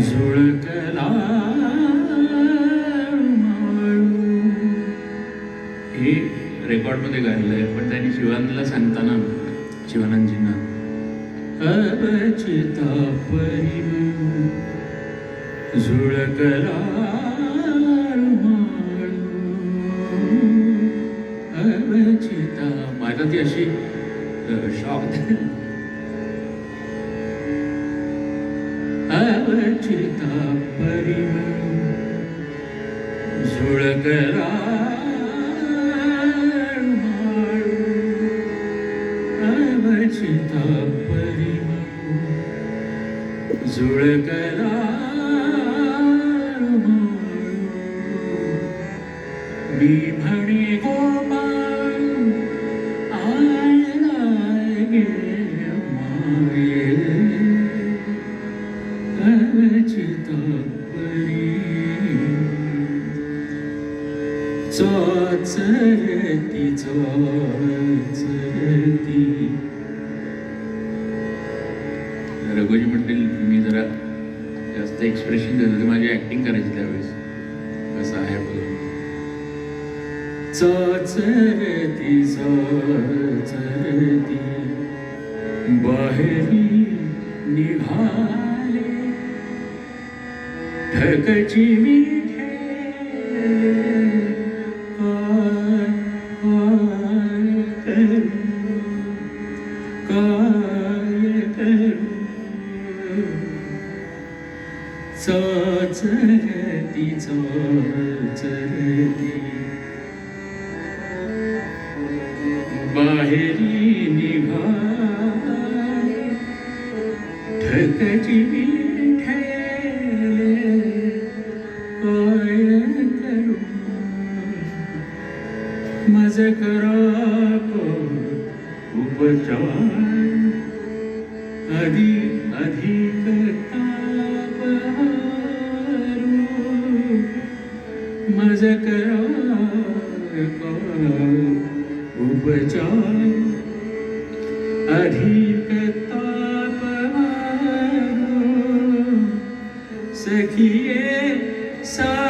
झुळकला माळू हे रेकॉर्डमध्ये गायलंय पण त्यांनी शिवानला सांगताना शिवानंदजींना अवचित परिम झुळकला अवचिता माझा ती अशी शॉक अवचिता परिमळ झुळकरा अवचिता चोचरती चोचरती रघुजी म्हणतील मी जरा जास्त एक्सप्रेशन देत होते माझी ऍक्टिंग करायची त्यावेळेस. कसं आहे बघून चोचरती चोचरती बाहेरी निघाले. ढकची मी काय चरती चोचरती चोचरती बाहेरी निघाले ढकची ठेले काय करू मज करा उपचार. अधि अधिक तापहारू मज करा उपचार. अधिक तापहारू सखिये सा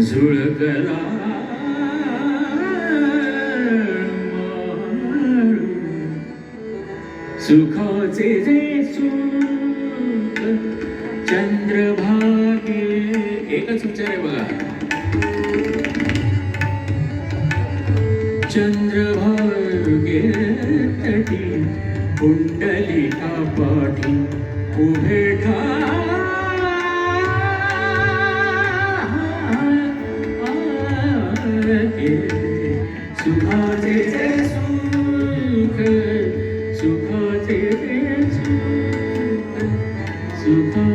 झुळकला सुखाचे जे सुख चंद्रभागे. एकच उच्चार आहे बघा. चंद्रभागे तटी कुंडलिका पाठी उभे ठाके सुखाचे ते सुख सुखाचे ते सुख सुख.